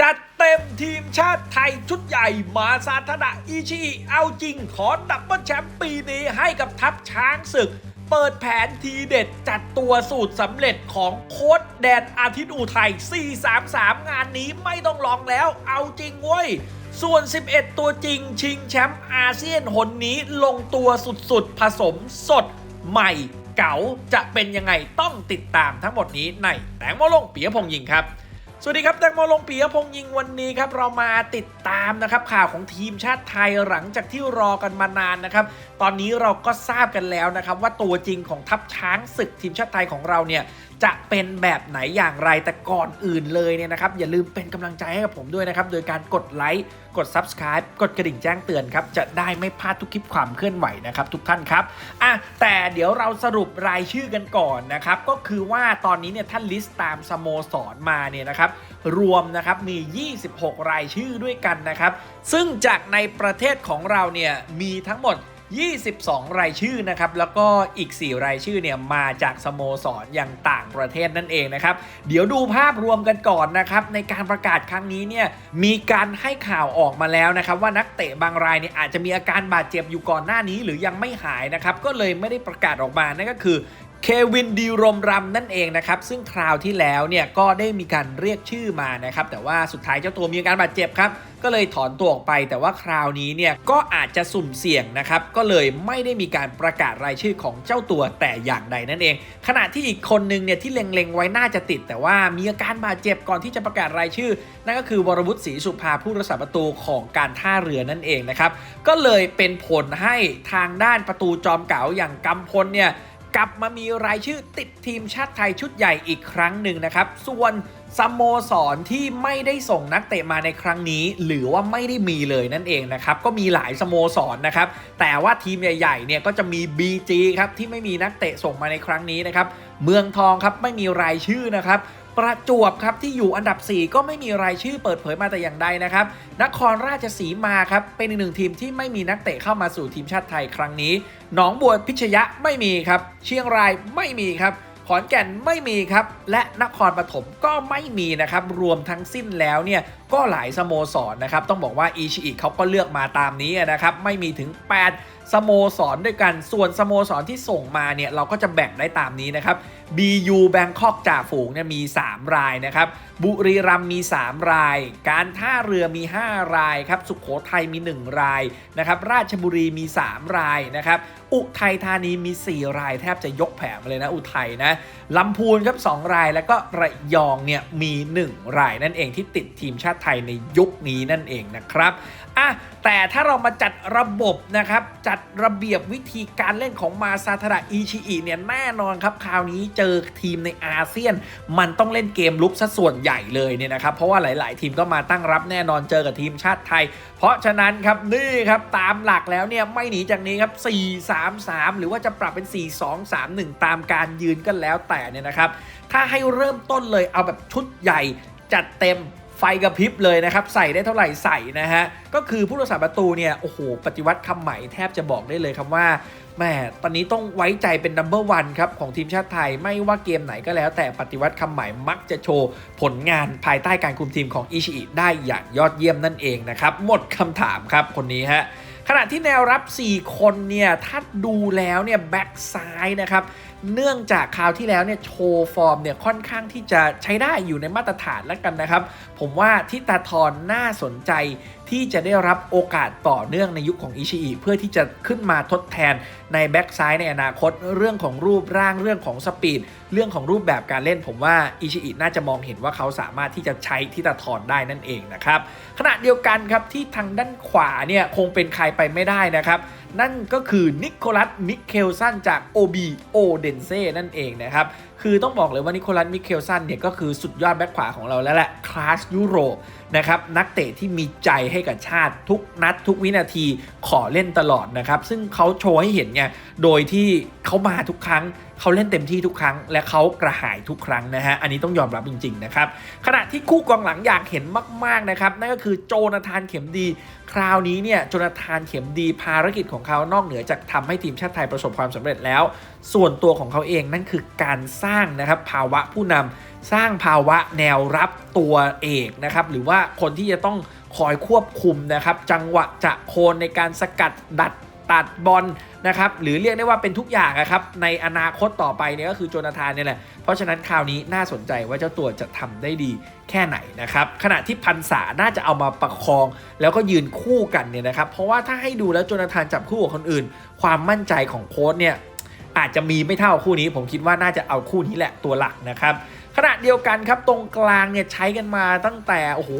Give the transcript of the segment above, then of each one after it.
จัดเต็มทีมชาติไทยชุดใหญ่มาซาทดะอิชิ เอาจริงขอดับเบิลแชมป์ปีนี้ให้กับทัพช้างศึก เปิดแผนทีเด็ดจัดตัวสูตรสำเร็จของโค้ดแดนอาทิตย์อุทัย 433 งานนี้ไม่ต้องลองแล้วเอาจริงเว้ย ส่วน 11 ตัวจริงชิงแชมป์อาเซียนหนนี้ลงตัวสุดๆ ผสมสดใหม่เก๋าจะเป็นยังไงต้องติดตามทั้งหมดนี้ในแตงโมลงเปียพงษ์ยิงครับ สวัสดีครับแตงโมลงปียพงยิงวันนี้ครับเรามาติดตามนะครับข่าวของทีมชาติไทยหลังจากที่รอกันมานานนะครับ ตอนนี้เราก็ทราบกันแล้วนะครับ ว่าตัวจริงของทัพช้างศึกทีมชาติไทยของเราเนี่ยจะเป็นแบบไหนอย่างไรแต่ก่อนอื่นเลยเนี่ยนะครับ อย่าลืมเป็นกำลังใจให้กับผมด้วยนะครับ โดยการกดไลค์กด Subscribe กดกระดิ่งแจ้งเตือนครับ จะได้ไม่พลาดทุกคลิปความเคลื่อนไหวนะครับ ทุกท่านครับอะแต่เดี๋ยวเราสรุปรายชื่อกันก่อนนะครับ ก็คือว่าตอนนี้เนี่ยท่านลิสต์ตามสโมสรมาเนี่ยนะครับรวมนะครับมี 26 รายชื่อด้วยกันนะครับ ซึ่งจากในประเทศของเราเนี่ยมีทั้งหมด 22 รายชื่อนะครับ แล้วก็อีก 4 รายชื่อเนี่ยมาจากสโมสรอย่างต่างประเทศนั่นเองนะครับ เดี๋ยวดูภาพรวมกันก่อนนะครับ ในการประกาศครั้งนี้เนี่ยมีการให้ข่าวออกมาแล้วนะครับ ว่านักเตะบางรายเนี่ยอาจจะมีอาการบาดเจ็บอยู่ก่อนหน้านี้ หรือยังไม่หายนะครับ ก็เลยไม่ได้ประกาศออกมานั่นก็คือ เควินดีรมรำนั่นเองนะครับ ซึ่งคราวที่แล้วเนี่ยก็ได้มีการเรียกชื่อมานะครับ แต่ว่าสุดท้ายเจ้าตัวมีอาการบาดเจ็บครับ ก็เลยถอนตัวออกไป แต่ว่าคราวนี้เนี่ยก็อาจจะสุ่มเสี่ยงนะครับ ก็เลยไม่ได้มีการประกาศรายชื่อของเจ้าตัวแต่อย่างใดนั่นเอง ขณะที่อีกคนนึงเนี่ยที่เล็งๆไว้น่าจะติด แต่ว่ามีอาการบาดเจ็บก่อนที่จะประกาศรายชื่อ นั่นก็คือวรวุฒิศรีสุภาผู้รักษาประตูของการท่าเรือนั่นเองนะครับ ก็เลยเป็นผลให้ทางด้านประตูจอมเก๋าอย่างกำพลเนี่ย กลับมามีรายชื่อติดทีมชาติไทยชุดใหญ่อีกครั้งหนึ่งนะครับ ส่วนสโมสรที่ไม่ได้ส่งนักเตะมาในครั้งนี้ หรือว่าไม่ได้มีเลยนั่นเองนะครับ ก็มีหลายสโมสรนะครับ แต่ว่าทีมใหญ่ๆเนี่ยก็จะมี BG ครับที่ไม่มีนักเตะส่งมาในครั้งนี้นะครับ เมืองทองครับไม่มีรายชื่อนะครับ ประจวบครับที่อยู่อันดับ 4 ก็ไม่มีรายชื่อเปิดเผยมาแต่อย่างใดนะครับ นครราชสีมาครับเป็นอีกหนึ่งทีมที่ไม่มีนักเตะเข้ามาสู่ทีมชาติไทยครั้งนี้หนองบัวพิชยะไม่มีครับ เชียงรายไม่มีครับขอนแก่นไม่มีครับ และนครปฐมก็ไม่มีนะครับ รวมทั้งสิ้นแล้วเนี่ย ก็หลายสโมสรนะครับต้องบอกว่าอีชิอิเขาก็เลือกมาตามนี้นะครับไม่มีถึง 8 สโมสรด้วยกัน ส่วนสโมสรที่ส่งมาเนี่ยเราก็จะแบ่งได้ตามนี้นะครับ BU Bangkok จ่าฝูงเนี่ยมี 3 รายนะครับบุรีรัมมี 3 ราย การท่าเรือมี 5 รายครับสุขโขทัยมี 1 รายนะครับราชบุรีมี 3 รายนะครับอุทัยธานีมี 4 รายแทบจะยกแผงมาเลยนะอุทัยนะ ลำพูนครับ2รายแล้วก็ระยองเนี่ยมี 1 รายนั่นเองที่ติดทีมชาติไทยในยุคนี้นั่นเองนะครับอะแต่ถ้าเรามาจัดระบบนะครับจัดระเบียบวิธีการเล่นของมาซาทาระอิชิอิเนี่ยแน่นอนครับคราวนี้เจอทีมในอาเซียน มันต้องเล่นเกมลุกซะส่วนใหญ่เลยเนี่ยนะครับเพราะว่าหลาย ๆ ทีมก็มาตั้งรับแน่นอนเจอกับทีมชาติไทย เพราะฉะนั้นครับนี่ครับตามหลักแล้วเนี่ยไม่หนีจากนี้ครับ4-3-3 หรือว่าจะปรับเป็น 4-2-3-1 ตามการยืนก็แล้วแต่เนี่ยนะครับ ถ้าให้เริ่มต้นเลยเอาแบบชุดใหญ่จัดเต็มไฟกระพริบเลยนะครับ ใส่ได้เท่าไหร่ใส่นะฮะ ก็คือผู้รักษาประตูเนี่ยโอ้โหปฏิวัติคำใหม่แทบจะบอกได้เลยครับว่าแม่ตอนนี้ต้องไว้ใจเป็นนัมเบอร์วันครับ ของทีมชาติไทยไม่ว่าเกมไหนก็แล้ว แต่ปฏิวัติคำใหม่มักจะโชว์ผลงานภายใต้การคุมทีมของอิชิอิได้อย่างยอดเยี่ยมนั่นเองนะครับ หมดคำถามครับคนนี้ฮะขณะที่แนวรับ 4 คนเนี่ย ถ้าดูแล้วเนี่ย แบ็กซ้ายนะครับ เนื่องจากคราวที่แล้วเนี่ยโชว์ฟอร์มเนี่ยค่อนข้างที่จะใช้ได้อยู่ในมาตรฐานแล้วกันนะครับ ผมว่าทิตาทรน่าสนใจที่จะได้รับโอกาสต่อเนื่องในยุคของอิชิอิเพื่อที่จะขึ้นมาทดแทนในแบ็กซ้ายในอนาคตเรื่องของรูปร่างเรื่องของสปีดเรื่องของรูปแบบการเล่น ผมว่าอิชิอิน่าจะมองเห็นว่าเขาสามารถที่จะใช้ทิตาทรได้นั่นเองนะครับขณะเดียวกันครับที่ทางด้านขวาเนี่ยคงเป็นใครไปไม่ได้นะครับ นั่นก็คือนิโคลัสมิเคลสันจาก OB โอเดนเซ่นั่นเองนะครับ คือต้องบอกเลยว่านิโคลัสมิเคลสันเนี่ยก็คือสุดยอดแบ็คขวาของเราแล้วแหละ คลาสยุโรปนะครับ นักเตะที่มีใจให้กับชาติทุกนัดทุกวินาทีขอเล่นตลอดนะครับ ซึ่งเขาโชว์ให้เห็นไงโดยที่เขามาทุกครั้ง เขาเล่นเต็มที่ทุกครั้ง และเขากระหายทุกครั้งนะฮะอันนี้ต้องยอมรับจริงๆนะครับขณะที่คู่กองหลังอยากเห็นมากๆนะครับนั่นก็คือโจนาธานเข็มดี คราวนี้เนี่ยโจนาธานเข็มดีภารกิจของเขานอกเหนือจากทำให้ทีมชาติไทยประสบความสำเร็จแล้ว ส่วนตัวของเขาเองนั่นคือการสร้างนะครับภาวะผู้นำสร้างภาวะแนวรับตัวเอกนะครับหรือว่าคนที่จะต้องคอยควบคุมนะครับจังหวะจะโคนในการสกัดดัด ตัดบอลนะครับหรือเรียกได้ว่าเป็นทุกอย่างอะครับในอนาคตต่อไปเนี่ยก็คือโจนาธานเนี่ยแหละ เพราะฉะนั้นคราวนี้น่าสนใจว่าเจ้าตัวจะทำได้ดีแค่ไหนนะครับขณะที่พันษาน่าจะเอามาประคอง แล้วก็ยืนคู่กันเนี่ยนะครับเพราะว่าถ้าให้ดูแล้วโจนาธานจับคู่กับคนอื่น ความมั่นใจของโค้ชเนี่ยอาจจะมีไม่เท่าคู่นี้ ผมคิดว่าน่าจะเอาคู่นี้แหละตัวหลักนะครับขณะเดียวกันครับตรงกลางเนี่ยใช้กันมาตั้งแต่โอ้โห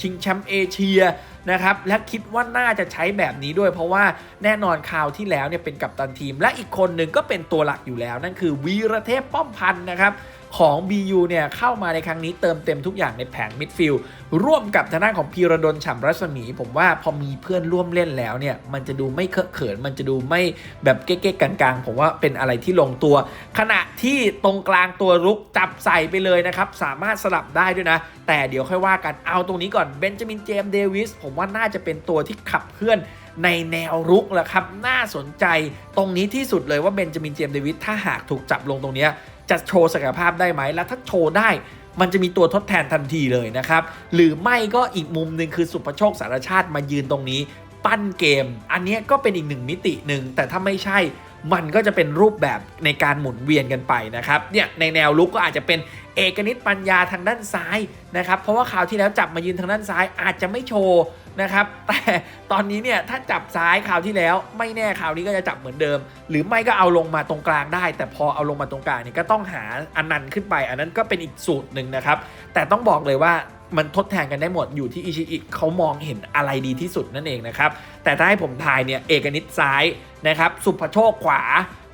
ชิงแชมป์เอเชีย นะครับและคิดว่าน่าจะใช้แบบนี้ด้วย เพราะว่าแน่นอนคราวที่แล้วเนี่ยเป็นกัปตันทีม และอีกคนหนึ่งก็เป็นตัวหลักอยู่แล้ว นั่นคือวีรเทพป้อมพันธ์นะครับ ของ BU เนี่ยเข้ามาในครั้งนี้เติมเต็มทุกอย่างในแผงมิดฟิลด์ร่วมกับทางด้านของพีระดลฉ่ำรัศมี ผมว่าพอมีเพื่อนร่วมเล่นแล้วเนี่ยมันจะดูไม่เคอะเขิน มันจะดูไม่แบบเก๊กๆกลางๆ ผมว่าเป็นอะไรที่ลงตัว ขณะที่ตรงกลางตัวรุกจับใส่ไปเลยนะครับ สามารถสลับได้ด้วยนะ แต่เดี๋ยวค่อยว่ากันเอาตรงนี้ก่อนเบนจามินเจมส์เดวิสผมว่าน่าจะเป็นตัวที่ขับเคลื่อนในแนวรุกแหละครับ น่าสนใจตรงนี้ที่สุดเลยว่าเบนจามินเจมส์เดวิสถ้าหากถูกจับลงตรงเนี้ย จะโชว์ศักยภาพได้ไหม แล้วถ้าโชว์ได้มันจะมีตัวทดแทนทันทีเลยนะครับ หรือไม่ก็อีกมุมหนึ่งคือสุภโชคสารชาติมายืนตรงนี้ ปั้นเกม อันนี้ก็เป็นอีกหนึ่งมิติหนึ่งแต่ถ้าไม่ใช่ มันก็จะเป็นรูปแบบในการหมุนเวียนกันไปนะครับเนี่ยในแนวลุกก็อาจจะเป็นเอกนิตปัญญาทางด้านซ้ายนะครับเพราะว่าคราวที่แล้วจับมายืนทางด้านซ้ายอาจจะไม่โชว์นะครับแต่ตอนนี้เนี่ยถ้าจับซ้ายคราวที่แล้วไม่แน่คราวนี้ก็จะจับเหมือนเดิม หรือไม่ก็เอาลงมาตรงกลางได้ แต่พอเอาลงมาตรงกลางเนี่ยก็ต้องหาอันนันต์ขึ้นไป อันนั้นก็เป็นอีกสูตรหนึ่งนะครับแต่ต้องบอกเลยว่ามันทดแทนกันได้หมดอยู่ที่อิชิอิเขามองเห็นอะไรดีที่สุดนั่นเองนะครับแต่ถ้าให้ผมทายเนี่ยเอกนิตซ้าย นะครับสุภโชคขวา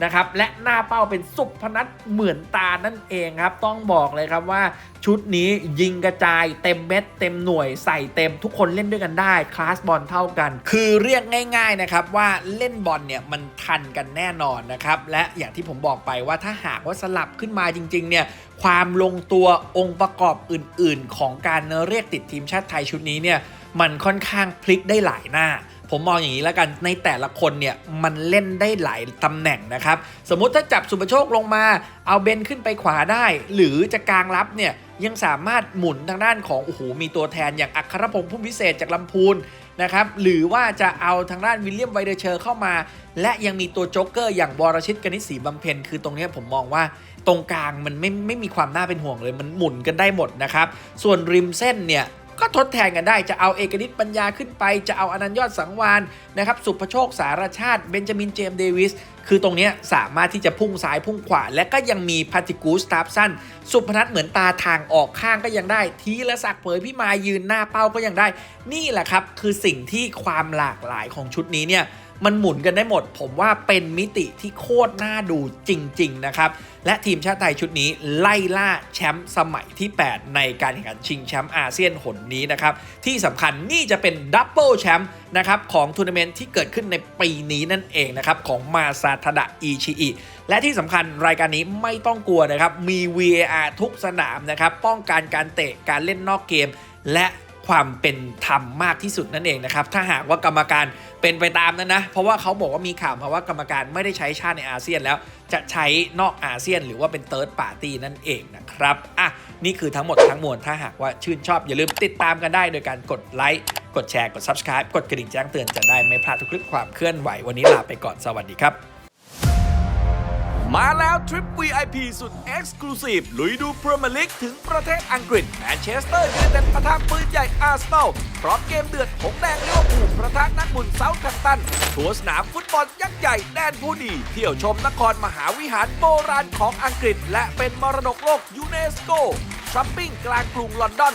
นะครับและหน้าเป้าเป็นสุพนัทเหมือนตานั่นเองครับ ต้องบอกเลยครับว่าชุดนี้ยิงกระจายเต็มเม็ดเต็มหน่วยใส่เต็มทุกคนเล่นด้วยกันได้ คลาสบอลเท่ากัน คือเรียกง่าย ๆนะครับว่าเล่นบอลเนี่ยมันทันกันแน่นอนนะครับและอย่างที่ผมบอกไปว่าถ้าหากว่าสลับขึ้นมาจริงๆเนี่ยความลงตัวองค์ประกอบอื่น ๆ ของการเรียกติดทีมชาติไทยชุดนี้เนี่ยมันค่อนข้างพลิกได้หลายหน้า ผมมองอย่างนี้แล้วกันในแต่ละคนเนี่ยมันเล่นได้หลายตำแหน่งนะครับ สมมุติถ้าจับสุปโชคลงมาเอาเบนขึ้นไปขวาได้ หรือจะกลางรับเนี่ยยังสามารถหมุนทางด้านของโอ้โหมีตัวแทนอย่างอัครพงษ์พุ่มพิเศษจากลำพูนนะครับหรือว่าจะเอาทางด้านวิลเลียมไวเดอร์เชอร์เข้ามา และยังมีตัวโจ๊กเกอร์อย่างวรชิตกนิษฐีบำเพ็ญคือตรงนี้ผมมองว่าตรงกลางมันไม่ไม่มีความน่าเป็นห่วงเลยมันหมุนกันได้หมดนะครับส่วนริมเส้นเนี่ย ก็ทดแทนกันได้จะเอาเอกนิตปัญญาขึ้นไป จะเอาอนันยอดสังวานนะครับสุภโชคสารชาติเบนจามินเจมส์เดวิสคือตรงนี้สามารถที่จะพุ่งซ้ายพุ่งขวา และก็ยังมีพาติกูสตาฟสั้น สุพนัทเหมือนตาทางออกข้างก็ยังได้ ทีละสักเผยพี่มายืนหน้าเป้าก็ยังได้ นี่แหละครับ คือสิ่งที่ความหลากหลายของชุดนี้เนี่ย มันหมุนกันได้หมด ผมว่าเป็นมิติที่โคตรน่าดูจริง ๆ นะครับ และทีมชาติไทยชุดนี้ไล่ล่าแชมป์สมัยที่ 8 ในการแข่งขันชิงแชมป์อาเซียนหนนี้นะครับ ที่สำคัญนี่จะเป็นดับเบิลแชมป์นะครับของทัวร์นาเมนต์ที่เกิดขึ้นในปีนี้นั่นเองนะครับของมาซาทดะอิชิอิและที่สำคัญรายการนี้ไม่ต้องกลัวนะครับมี VAR ทุกสนามนะครับป้องกันการเตะการเล่นนอกเกม และ ความเป็นธรรมมากที่สุดนั่นเองนะครับ ถ้าหากว่ากรรมการเป็นไปตามนั้นนะ เพราะว่าเขาบอกว่ามีข่าวมาว่ากรรมการไม่ได้ใช้ชาติในอาเซียนแล้ว จะใช้นอกอาเซียนหรือว่าเป็นเติร์ดปาร์ตี้นั่นเองนะครับ อะ นี่คือทั้งหมดทั้งมวล ถ้าหากว่าชื่นชอบ อย่าลืมติดตามกันได้โดยการกดไลค์ กดแชร์ กด Subscribe กดกระดิ่งแจ้งเตือนจะได้ไม่พลาดทุกคลิปความเคลื่อนไหว วันนี้ลาไปก่อน สวัสดีครับ มาแล้วทริป VIP สุด Exclusive ลุยดูพรีเมียร์ลีกถึงประเทศอังกฤษแมนเชสเตอร์ยูไนเต็ดประทะปืนใหญ่อาร์เซนอลพร้อมเกมเดือดหงแดงลิเวอร์พูลประทะนักบุญเซาท์แฮมตันทัวร์สนามฟุตบอลยักษ์ใหญ่แดนผู้ดี เที่ยวชมนครมหาวิหารโบราณของอังกฤษ และเป็นมรดกโลกยูเนสโกช้อปปิ้งกลางกรุงลอนดอน